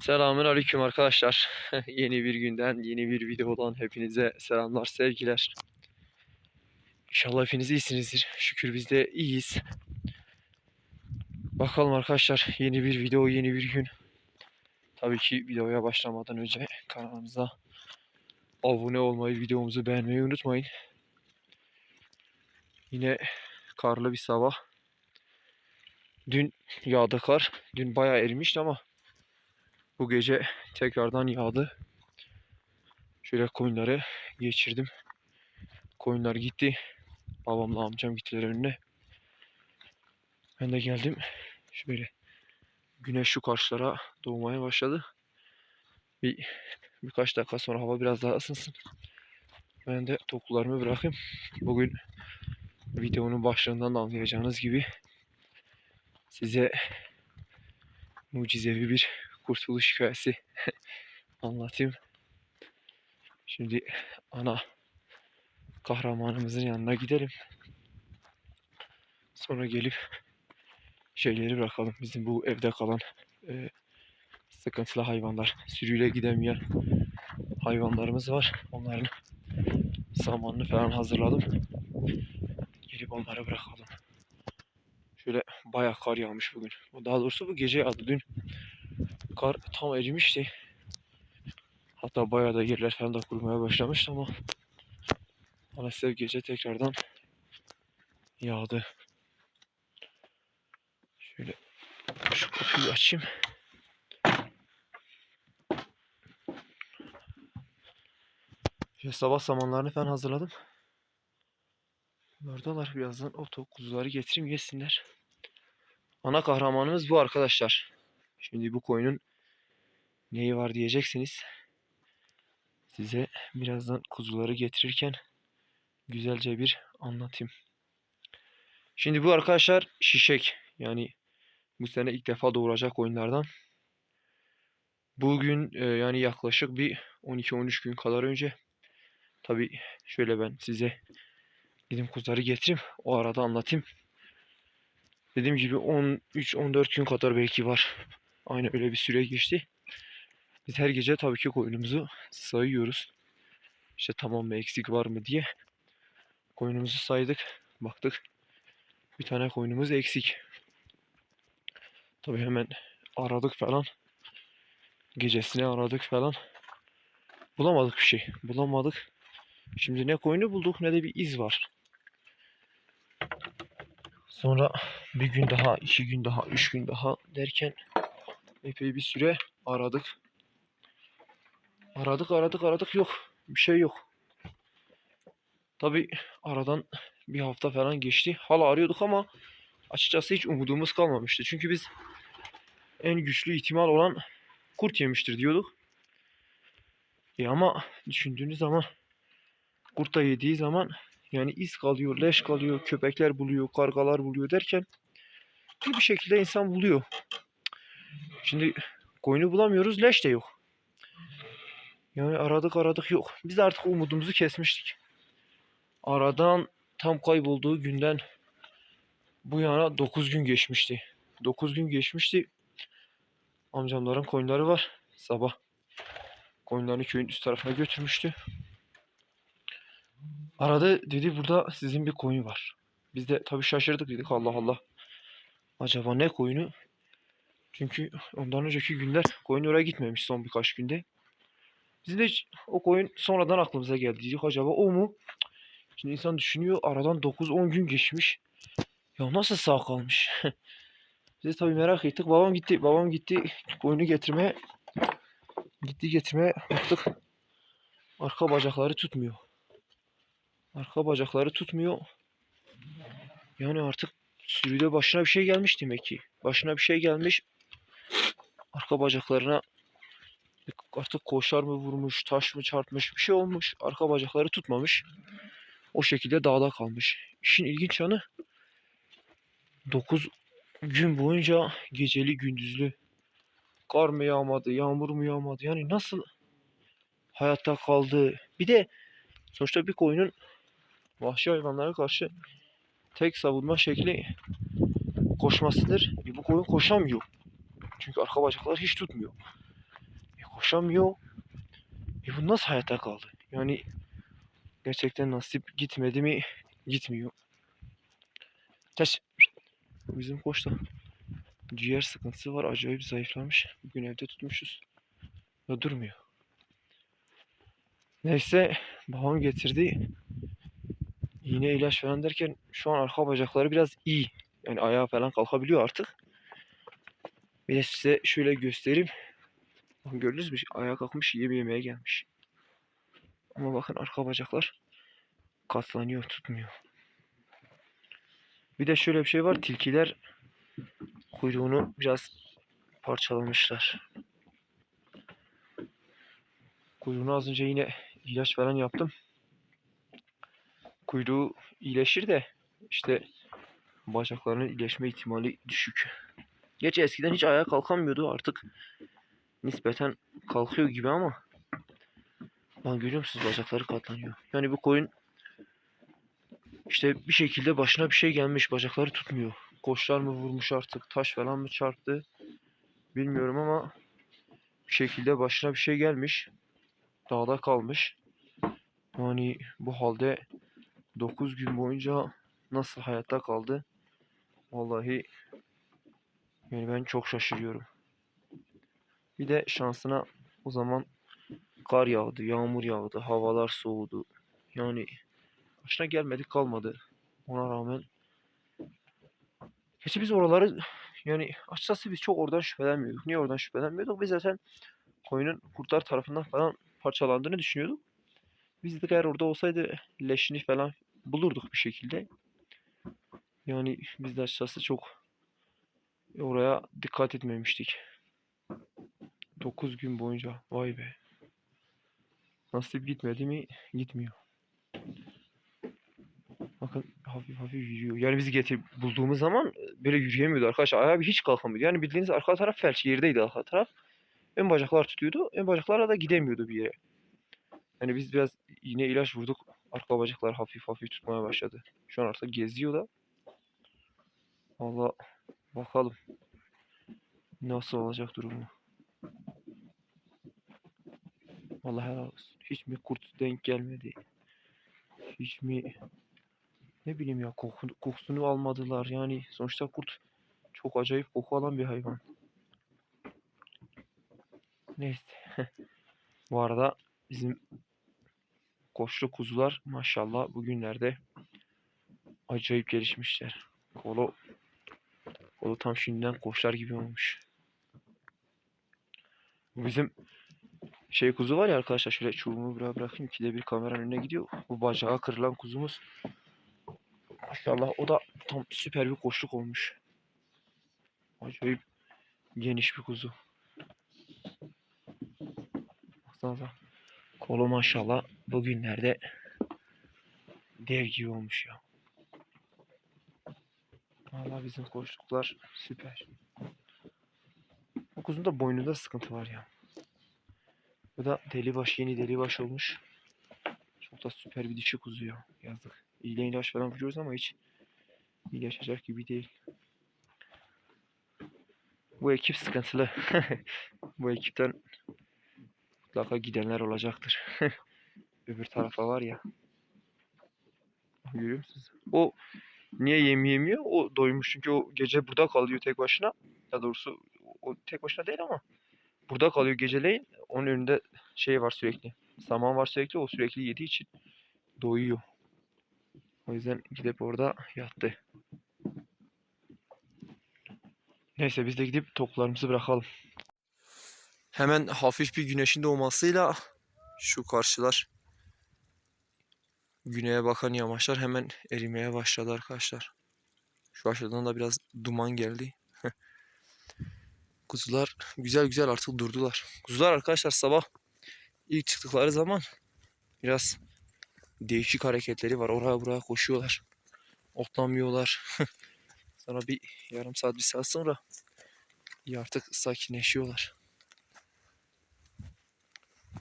Selamün aleyküm arkadaşlar. yeni bir günden, yeni bir videodan hepinize selamlar, sevgiler. İnşallah hepiniz iyisinizdir. Şükür biz de iyiyiz. Bakalım arkadaşlar yeni bir video, yeni bir gün. Tabii ki videoya başlamadan önce kanalımıza abone olmayı, videomuzu beğenmeyi unutmayın. Yine karlı bir sabah. Dün yağdı kar. Dün bayağı erimişti ama bu gece tekrardan yağdı. Şöyle koyunları geçirdim. Koyunlar gitti. Babamla amcam gittiler önüne. Ben de geldim. Şöyle güneş şu karşılara doğmaya başladı. Bir birkaç dakika sonra hava biraz daha ısınsın. Ben de toklularımı bırakayım. Bugün videonun başlığından da anlayacağınız gibi size mucizevi bir kurtuluş hikayesi anlatayım. Şimdi ana kahramanımızın yanına gidelim. Sonra gelip şeyleri bırakalım. Bizim bu evde kalan e, sıkıntılı hayvanlar, sürüyle gidemeyen hayvanlarımız var. Onların samanını falan hazırladım. Gelip onları bırakalım. Şöyle bayağı kar yağmış bugün. Daha doğrusu bu gece yağdı. Dün kar tam erimişti. Hatta bayağı da yerler falan da kurumaya başlamıştı ama maalesef gece tekrardan yağdı. Şöyle şu kapıyı açayım. Şöyle sabah samanlarını falan hazırladım. Buradalar birazdan o kuzuları getireyim yesinler. Ana kahramanımız bu arkadaşlar. Şimdi bu koyunun neyi var diyeceksiniz. Size birazdan kuzuları getirirken güzelce bir anlatayım. Şimdi bu arkadaşlar şişek. Yani bu sene ilk defa doğuracak koyunlardan. Bugün e, yani yaklaşık bir 12-13 gün kadar önce tabi şöyle ben size gidip kuzuları getireyim. O arada anlatayım. Dediğim gibi 13-14 gün kadar belki var. Aynı öyle bir süre geçti. Biz her gece tabii ki koyunumuzu sayıyoruz. İşte tamam mı eksik var mı diye. Koyunumuzu saydık. Baktık. Bir tane koyunumuz eksik. Tabii hemen aradık falan. Gecesine aradık falan. Bulamadık bir şey. Bulamadık. Şimdi ne koyunu bulduk ne de bir iz var. Sonra bir gün daha, iki gün daha, üç gün daha derken epey bir süre aradık. Aradık aradık aradık yok. Bir şey yok. Tabi aradan bir hafta falan geçti. Hala arıyorduk ama açıkçası hiç umudumuz kalmamıştı. Çünkü biz en güçlü ihtimal olan kurt yemiştir diyorduk. E ama düşündüğünüz zaman kurt da yediği zaman yani iz kalıyor, leş kalıyor, köpekler buluyor, kargalar buluyor derken bir şekilde insan buluyor. Şimdi koyunu bulamıyoruz, leş de yok. Yani aradık aradık yok. Biz artık umudumuzu kesmiştik. Aradan tam kaybolduğu günden bu yana 9 gün geçmişti. 9 gün geçmişti. Amcamların koyunları var. Sabah koyunlarını köyün üst tarafına götürmüştü. Aradı dedi burada sizin bir koyun var. Biz de tabii şaşırdık dedik Allah Allah. Acaba ne koyunu? Çünkü ondan önceki günler koyun oraya gitmemiş son birkaç günde. Biz de o koyun sonradan aklımıza geldi. Dedik acaba o mu? Şimdi insan düşünüyor aradan 9-10 gün geçmiş. Ya nasıl sağ kalmış? Biz de tabii merak ettik. Babam gitti. Babam gitti koyunu getirmeye. Gitti getirmeye baktık. Arka bacakları tutmuyor. Arka bacakları tutmuyor. Yani artık sürüde başına bir şey gelmiş demek ki. Başına bir şey gelmiş. Arka bacaklarına artık koşar mı vurmuş, taş mı çarpmış bir şey olmuş. Arka bacakları tutmamış. O şekilde dağda kalmış. İşin ilginç yanı 9 gün boyunca geceli gündüzlü kar mı yağmadı, yağmur mu yağmadı. Yani nasıl hayatta kaldı. Bir de sonuçta bir koyunun vahşi hayvanlara karşı tek savunma şekli koşmasıdır. E bu koyun koşamıyor. Çünkü arka bacakları hiç tutmuyor. koşamıyor. E bu nasıl hayatta kaldı? Yani gerçekten nasip gitmedi mi? Gitmiyor. Ters. Bizim koçta ciğer sıkıntısı var. Acayip zayıflamış. Bugün evde tutmuşuz. Ya durmuyor. Neyse babam getirdi. İğne ilaç falan derken şu an arka bacakları biraz iyi. Yani ayağa falan kalkabiliyor artık. Bir de size şöyle göstereyim. Bakın gördünüz mü? Ayağa kalkmış yeme yemeye gelmiş. Ama bakın arka bacaklar katlanıyor tutmuyor. Bir de şöyle bir şey var. Tilkiler kuyruğunu biraz parçalamışlar. Kuyruğunu az önce yine ilaç falan yaptım. Kuyruğu iyileşir de işte bacaklarının iyileşme ihtimali düşük. Gerçi eskiden hiç ayağa kalkamıyordu artık nispeten kalkıyor gibi ama Lan görüyor musunuz bacakları katlanıyor. Yani bu koyun işte bir şekilde başına bir şey gelmiş bacakları tutmuyor. Koçlar mı vurmuş artık taş falan mı çarptı bilmiyorum ama bir şekilde başına bir şey gelmiş. Dağda kalmış. Yani bu halde 9 gün boyunca nasıl hayatta kaldı? Vallahi yani ben çok şaşırıyorum. Bir de şansına o zaman kar yağdı, yağmur yağdı, havalar soğudu. Yani başına gelmedik kalmadı. Ona rağmen Gerçi biz oraları yani açıkçası biz çok oradan şüphelenmiyorduk. Niye oradan şüphelenmiyorduk? Biz zaten koyunun kurtlar tarafından falan parçalandığını düşünüyorduk. Biz de eğer orada olsaydı leşini falan bulurduk bir şekilde. Yani biz de açıkçası çok oraya dikkat etmemiştik. 9 gün boyunca vay be. Nasip gitmedi mi gitmiyor. Bakın hafif hafif yürüyor. Yani bizi getir bulduğumuz zaman e, böyle yürüyemiyordu arkadaşlar. Ayağı hiç kalkamıyordu. Yani bildiğiniz arka taraf felç yerdeydi arka taraf. Ön bacaklar tutuyordu. Ön bacaklarla da gidemiyordu bir yere. Yani biz biraz iğne ilaç vurduk. Arka bacaklar hafif hafif tutmaya başladı. Şu an artık geziyor da. Valla bakalım. Nasıl olacak durumu. Vallahi helal olsun. Hiç mi kurt denk gelmedi? Hiç mi ne bileyim ya koku, kokusunu almadılar. Yani sonuçta kurt çok acayip koku alan bir hayvan. Neyse. Bu arada bizim koçlu kuzular maşallah bugünlerde acayip gelişmişler. Kolu kolu tam şimdiden koçlar gibi olmuş. Bu bizim şey kuzu var ya arkadaşlar şöyle çubuğumu buraya bırakayım ikide bir kameranın önüne gidiyor. Bu bacağı kırılan kuzumuz. Maşallah o da tam süper bir koçluk olmuş. Acayip geniş bir kuzu. Baksanıza. Kolu maşallah bugünlerde dev gibi olmuş ya. Vallahi bizim koçluklar süper. Bu kuzun da boynunda sıkıntı var ya. Bu da delibaş yeni delibaş olmuş. Çok da süper bir dişi kuzu ya. Yazık. İğne ilaç falan vuruyoruz ama hiç iyileşecek gibi değil. Bu ekip sıkıntılı. Bu ekipten mutlaka gidenler olacaktır. Öbür tarafa var ya. Görüyor musunuz? O niye yem yemiyor? O doymuş çünkü o gece burada kalıyor tek başına. Ya doğrusu o tek başına değil ama burada kalıyor geceleyin. Onun önünde şey var sürekli. Saman var sürekli. O sürekli yediği için doyuyor. O yüzden gidip orada yattı. Neyse biz de gidip toplarımızı bırakalım. Hemen hafif bir güneşin doğmasıyla şu karşılar güneye bakan yamaçlar hemen erimeye başladı arkadaşlar. Şu aşağıdan da biraz duman geldi. Kuzular güzel güzel artık durdular. Kuzular arkadaşlar sabah ilk çıktıkları zaman biraz değişik hareketleri var. Oraya buraya koşuyorlar. Otlamıyorlar. sonra bir yarım saat bir saat sonra artık sakinleşiyorlar.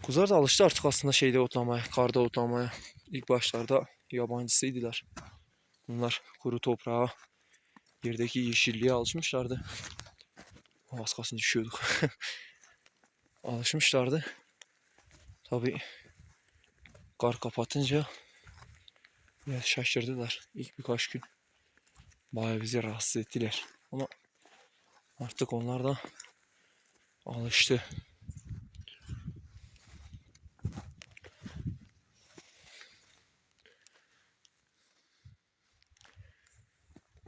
Kuzular da alıştı artık aslında şeyde otlamaya, karda otlamaya. İlk başlarda yabancısıydılar. Bunlar kuru toprağa, yerdeki yeşilliğe alışmışlardı. Az kalsın düşüyorduk. alışmışlardı. Tabi kar kapatınca biraz şaşırdılar ilk birkaç gün. Bayağı bizi rahatsız ettiler. Ama artık onlar da alıştı.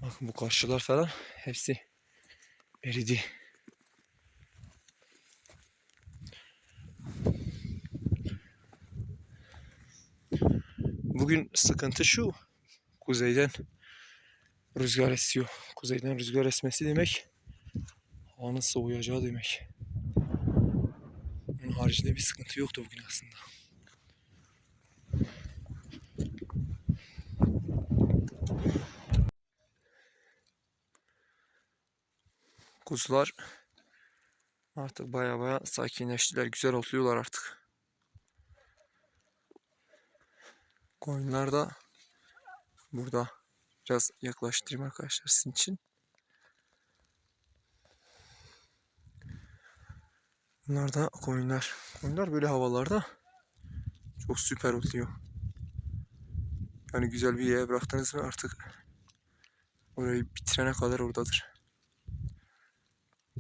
Bakın bu karşılar falan hepsi eridi. Bugün sıkıntı şu. Kuzeyden rüzgar esiyor. Kuzeyden rüzgar esmesi demek havanın soğuyacağı demek. Onun haricinde bir sıkıntı yoktu bugün aslında. Kuzular artık baya baya sakinleştiler. Güzel otluyorlar artık. Koyunlar da burada biraz yaklaştırayım arkadaşlar sizin için. Bunlar da koyunlar. Koyunlar böyle havalarda çok süper otluyor. Yani güzel bir yere bıraktınız mı artık orayı bitirene kadar oradadır.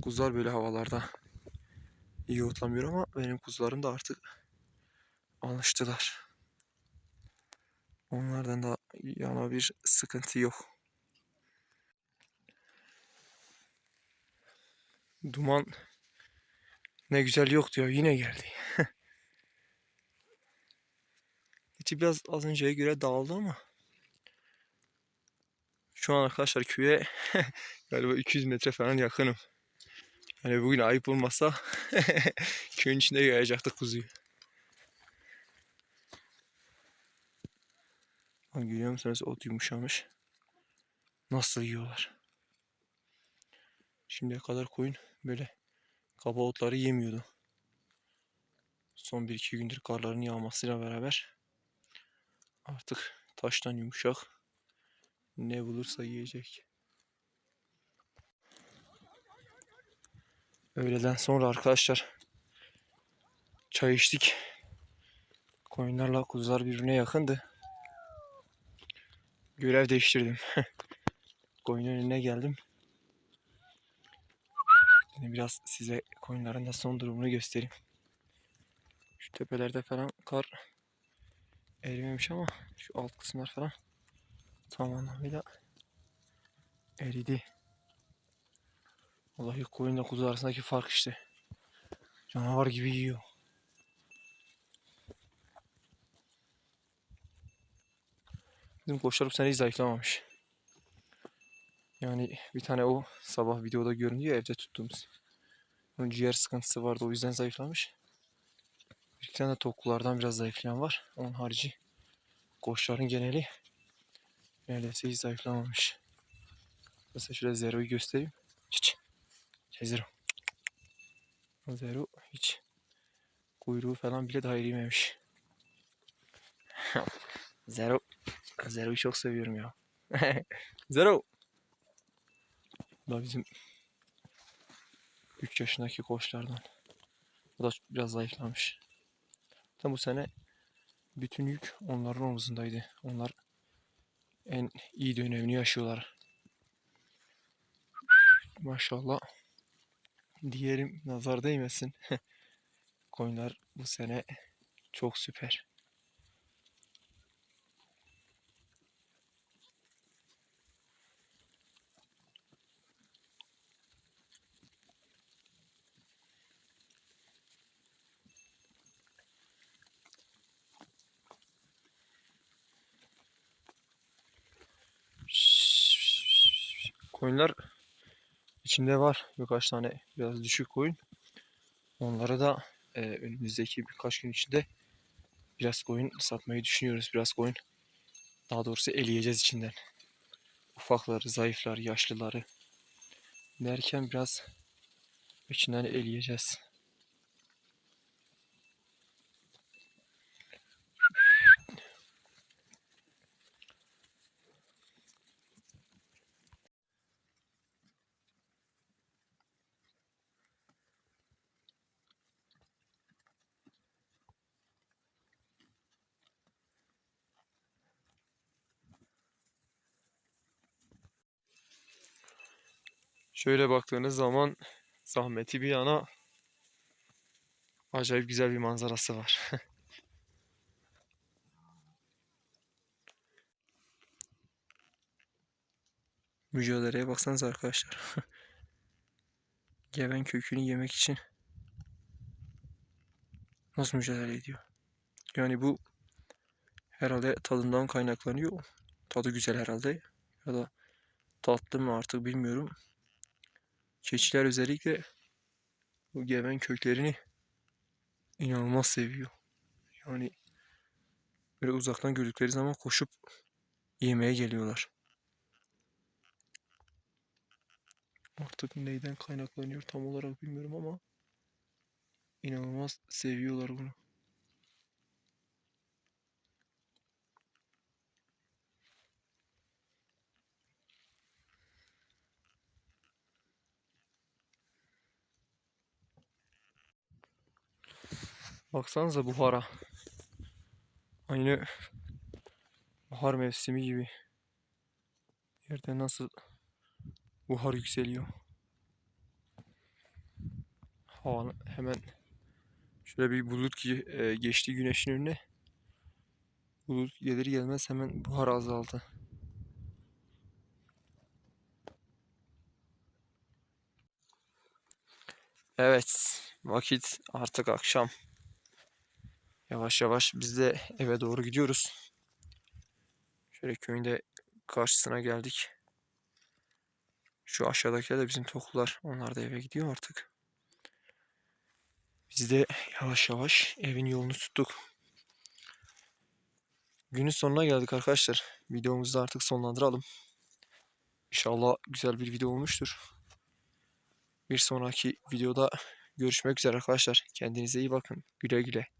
Kuzular böyle havalarda iyi otlamıyor ama benim kuzularım da artık alıştılar. Onlardan da yana bir sıkıntı yok. Duman ne güzel yok diyor yine geldi. İçi biraz az önceye göre dağıldı ama şu an arkadaşlar köye galiba 200 metre falan yakınım. Hani bugün ayıp olmasa köyün içinde yayacaktık kuzuyu. Bak görüyor musunuz ot yumuşamış. Nasıl yiyorlar. Şimdiye kadar koyun böyle kaba otları yemiyordu. Son 1-2 gündür karların yağmasıyla beraber artık taştan yumuşak ne bulursa yiyecek. Öğleden sonra arkadaşlar çay içtik. Koyunlarla kuzular birbirine yakındı. Görev değiştirdim. Koyunun önüne geldim. Şimdi biraz size koyunların da son durumunu göstereyim. Şu tepelerde falan kar erimemiş ama şu alt kısımlar falan tam anlamıyla eridi. Vallahi koyunla kuzu arasındaki fark işte. Canavar gibi yiyor. Bizim koçlar bu sene hiç zayıflamamış. Yani bir tane o sabah videoda görünüyor evde tuttuğumuz. Onun ciğer sıkıntısı vardı o yüzden zayıflamış. Bir iki tane de toklulardan biraz zayıflayan var. Onun harici koçların geneli neredeyse hiç zayıflamamış. Mesela şöyle Zero'yu göstereyim. Çiç. Şey Zero. O Zero hiç kuyruğu falan bile daha erimemiş. Zero. Zero'yu çok seviyorum ya. Zero. Da bizim 3 yaşındaki koçlardan. O da biraz zayıflamış. Tam bu sene bütün yük onların omzundaydı. Onlar en iyi dönemini yaşıyorlar. Maşallah. Diyelim nazar değmesin. Koyunlar bu sene çok süper. Koyunlar içinde var birkaç tane biraz düşük koyun. Onları da e, önümüzdeki birkaç gün içinde biraz koyun satmayı düşünüyoruz. Biraz koyun daha doğrusu eleyeceğiz içinden. Ufakları, zayıfları, yaşlıları derken biraz içinden eleyeceğiz. Şöyle baktığınız zaman zahmeti bir yana acayip güzel bir manzarası var. Mücadeleye baksanız arkadaşlar. Geven kökünü yemek için nasıl mücadele ediyor? Yani bu herhalde tadından kaynaklanıyor. Tadı güzel herhalde. Ya da tatlı mı artık bilmiyorum. Keçiler özellikle bu geven köklerini inanılmaz seviyor. Yani böyle uzaktan gördükleri zaman koşup yemeye geliyorlar. Artık neyden kaynaklanıyor tam olarak bilmiyorum ama inanılmaz seviyorlar bunu. Baksanıza buhara. Aynı bahar mevsimi gibi. Yerde nasıl buhar yükseliyor. Hava hemen şöyle bir bulut ki- e, geçti güneşin önüne. Bulut gelir gelmez hemen buhar azaldı. Evet, vakit artık akşam. Yavaş yavaş biz de eve doğru gidiyoruz. Şöyle köyün de karşısına geldik. Şu aşağıdakiler de bizim toklular. Onlar da eve gidiyor artık. Biz de yavaş yavaş evin yolunu tuttuk. Günün sonuna geldik arkadaşlar. Videomuzu da artık sonlandıralım. İnşallah güzel bir video olmuştur. Bir sonraki videoda görüşmek üzere arkadaşlar. Kendinize iyi bakın. Güle güle.